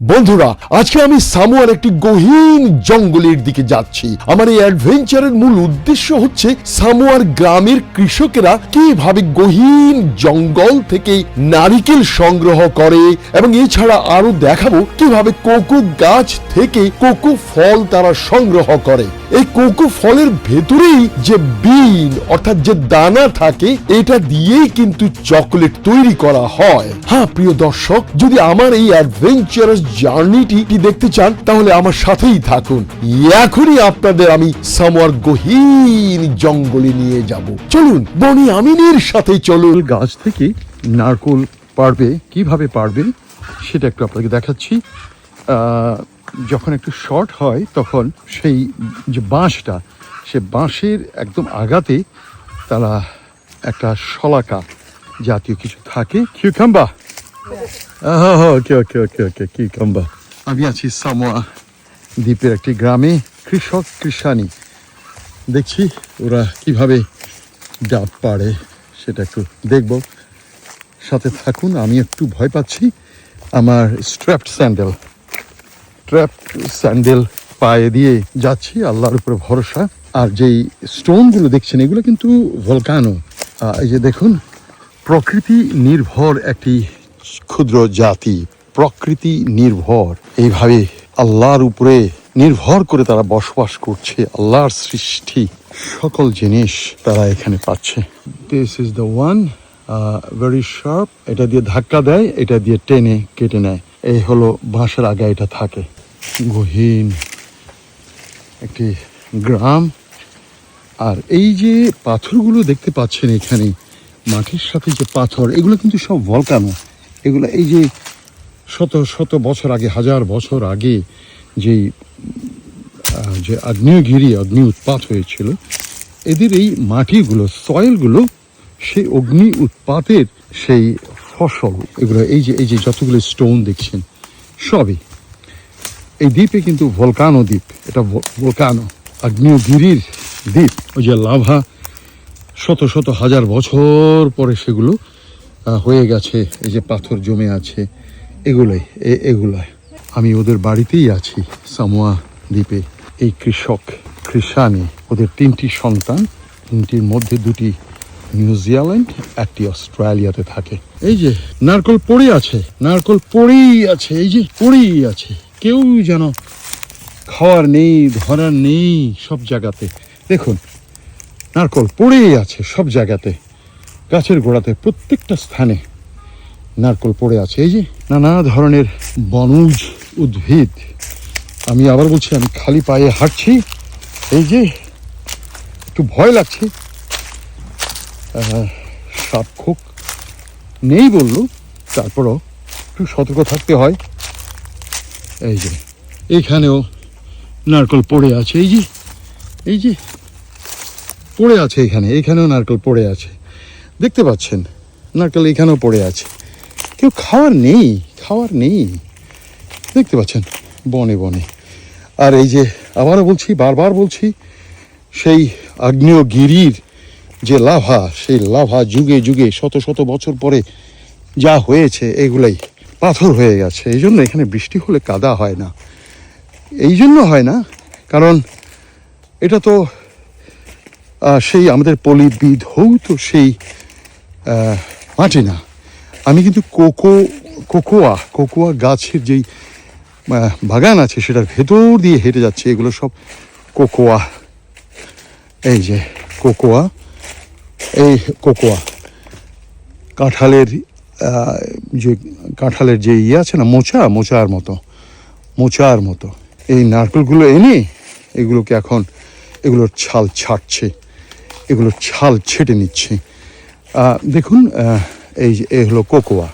বন্ধুরা, আজকে আমি সামোয়ার একটি গহীন জঙ্গলের দিকে যাচ্ছি। আমার এই অ্যাডভেঞ্চারের মূল উদ্দেশ্য হচ্ছে সামোয়ার গ্রামের কৃষকেরা কীভাবে গহীন জঙ্গল থেকে নারিকেল সংগ্রহ করে এবং এছাড়া আরও দেখাবো কীভাবে কোকো গাছ থেকে কোকো ফল তারা সংগ্রহ করে। এই কোকো ফলের ভেতরেই যে বিন, অর্থাৎ যে দানা থাকে, এটা দিয়েই কিন্তু চকলেট তৈরি করা হয়। হ্যাঁ প্রিয় দর্শক, যদি আমার এই অ্যাডভেঞ্চারাস জার্নিটি কি দেখতে চান, তাহলে আমার সাথেই থাকুন। এখনই আপনাদের আমি সামোয়ার গহীন জঙ্গলে নিয়ে যাব। চলুন, বনি আমিনের সাথে চলুন। গাছ থেকে নারকোল পারবে? কীভাবে পারবে? সেটা একটু আপনাকে দেখাচ্ছি। যখন একটু শর্ট হয়, তখন সেই যে বাঁশটা, সে বাঁশের একদম আগাতে তারা একটা শলাকা জাতীয় কিছু থাকে। কিউকাম্বা! ওকে ওকে ওকে ওকে কিউকাম্বা আমি আছি সামোয়া দ্বীপের একটি গ্রামে, কৃষক কৃষানি। দেখছি ওরা কীভাবে ডাব পাড়ে সেটা একটু দেখব। সাথে থাকুন, আমি একটু ভয় পাচ্ছি আমার স্ট্র্যাপ স্যান্ডেল ট্র্যাপ স্যান্ডেল পায়ে দিয়ে যাচ্ছি, আল্লাহর উপরে ভরসা। আর যেই স্টোনগুলো দেখছেন, এগুলো কিন্তু ভলকানো এই যে দেখুন, প্রকৃতি নির্ভর একটি ক্ষুদ্র জাতি, প্রকৃতি নির্ভর। এইভাবে আল্লাহর উপরে নির্ভর করে তারা বসবাস করছে, আল্লাহর সৃষ্টি। সকল জিনিস তারা এখানে পাচ্ছে। This is the one very sharp এটা দিয়ে ধাক্কা দেয়, এটা দিয়ে টেনে কেটে নেয়। এই হলো বাঁশের আগে এটা থাকে। গহীন একটি গ্রাম। আর এই যে পাথরগুলো দেখতে পাচ্ছেন এখানে, মাটির সাথে যে পাথর, এগুলো কিন্তু সব ভলকানো এগুলো এই যে শত শত বছর আগে, হাজার বছর আগে যেই যে আগ্নেয়গিরি অগ্নি উৎপাত হয়েছিল, এদের এই মাটিগুলো সয়েলগুলো সেই অগ্নি উৎপাতের সেই ফসল, এগুলো এই যে এই যে যতগুলো স্টোন দেখছেন, সবই। এই দ্বীপে কিন্তু ভলকানো দ্বীপ, এটা ভলকানো আগ্নেয়গিরির দ্বীপ, ওই যে লাভা, শত শত হাজার বছর পরে সেগুলো হয়ে গেছে, এই যে পাথর জমে আছে, এগুলোই এগুলাই। আমি ওদের বাড়িতেই আছি, সামোয়া দ্বীপে। এই কৃষক কৃষানি ওদের তিনটি সন্তান, তিনটির মধ্যে দুটি নিউজিল্যান্ড একটি অস্ট্রেলিয়াতে থাকে। এই যে নারকল পড়ে আছে, নারকল পড়েই আছে, এই যে পড়েই আছে। কেউ যেন খাওয়ার নেই, ধরার নেই সব জায়গাতে। দেখুন, নারকল পড়েই আছে সব জায়গাতে। গাছের গোড়াতে প্রত্যেকটা স্থানে নারকল পড়ে আছে। এই যে নানা ধরনের বনজ উদ্ভিদ। আমি আবার বলছি আমি খালি পায়ে হাঁটছি। এই যে একটু ভয় লাগছে। আহ, সাপ খোক নেই বলল তারপরও একটু সতর্ক থাকতে হয়। এই যে এইখানেও নারকল পড়ে আছে। এই যে এই যে পড়ে আছে এখানে এখানেও নারকেল পড়ে আছে। দেখতে পাচ্ছেন, নারকেল এখানেও পড়ে আছে। কেউ খাওয়ার নেই খাওয়ার নেই। দেখতে পাচ্ছেন, বনে বনে। আর এই যে আবারও বলছি, বারবার বলছি, সেই আগ্নেয়গিরির যে লাভা, সেই লাভা যুগে যুগে শত শত বছর পরে যা হয়েছে, এগুলাই পাথর হয়ে গেছে। এই জন্য এখানে বৃষ্টি হলে কাদা হয় না। এই জন্য হয় না, কারণ এটা তো সেই আমাদের পলিবিদ তো সেই মাটি না। আমি কিন্তু কোকো, কোকোয়া কোকোয়া গাছের যেই বাগান আছে সেটার ভেতর দিয়ে হেঁটে যাচ্ছে। এগুলো সব কোকোয়া। এই যে কোকোয়া। এই কোকোয়া। কাঁঠালের যে কাঁঠালের যে ইয়ে আছে না, মোচা, মোচার মতো মোচার মতো। এই নারকেলগুলো এনে এগুলোকে এখন এগুলোর ছাল ছাড়ছে। এগুলোর ছাল ছেটে নিচ্ছে। দেখুন এই যে এ হলো কোকোয়া।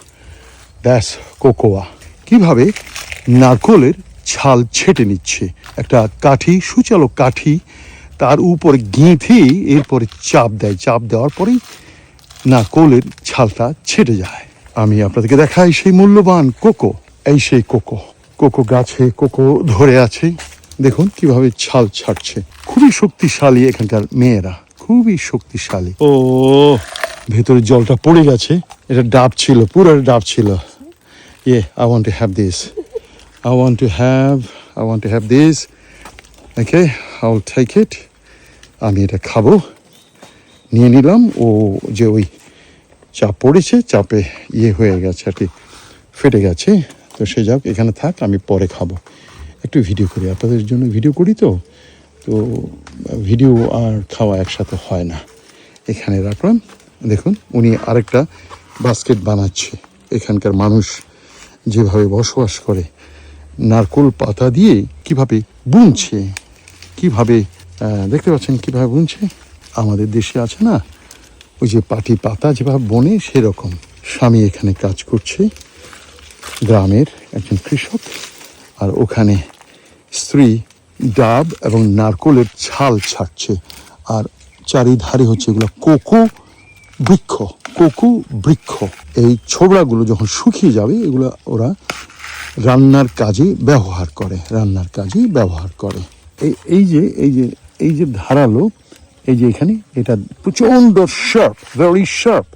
That's cocoa. কীভাবে নারকলের ছাল ছেটে নিচ্ছে। একটা কাঠি, সুচালো কাঠি, তার উপরে গেঁথে এরপরে চাপ দেয়। চাপ দেওয়ার পরেই নারকলের ছালটা ছেটে যায়। আমি আপনাদেরকে দেখাই সেই মূল্যবান কোকো। এই সেই কোকো। কোকো গাছে কোকো ধরে আছে। দেখুন কীভাবে ছাল ছাড়ছে। খুবই শক্তিশালী এখানকার মেয়েরা। খুবই শক্তিশালী। ও ভেতরে জলটা পড়ে গেছে। এটা ডাব ছিল পুরো ডাব ছিল। ইয়ে I want to have this I want to have I want to have this. Okay, I'll take it. আমি এটা খাব। নিয়ে নিলাম। ও যে ওই চাপ পড়েছে চাপে ইয়ে হয়ে গেছে আর কি ফেটে গেছে। তো সে যাক এখানে থাক আমি পরে খাব। একটু ভিডিও করি। আপনাদের জন্য ভিডিও করি তো? তো ভিডিও আর খাওয়া একসাথে হয় না। এখানে রাখলাম। দেখুন, উনি আরেকটা বাস্কেট বানাচ্ছে। এখানকার মানুষ যেভাবে বসবাস করে, নারকোল পাতা দিয়ে কীভাবে বুনছে, কীভাবে দেখতে পাচ্ছেন কীভাবে বুনছে? আমাদের দেশে আছে না, ওই যে পাটি পাতা যেভাবে বনে সেরকম। স্বামী এখানে কাজ করছে, গ্রামের একজন কৃষক, আর ওখানে স্ত্রী ডাব এবং নারকোলের ছাল ছাড়ছে। আর চারিধারে হচ্ছে এগুলো কোকো বৃক্ষ, কোকু বৃক্ষ। এই ছোবড়াগুলো যখন শুকিয়ে যাবে, এগুলো ওরা রান্নার কাজে ব্যবহার করে, রান্নার কাজে ব্যবহার করে। এই এই যে এই যে এই যে ধারালো, এই যে এখানে, এটা প্রচণ্ড শার্প ভেরি শার্প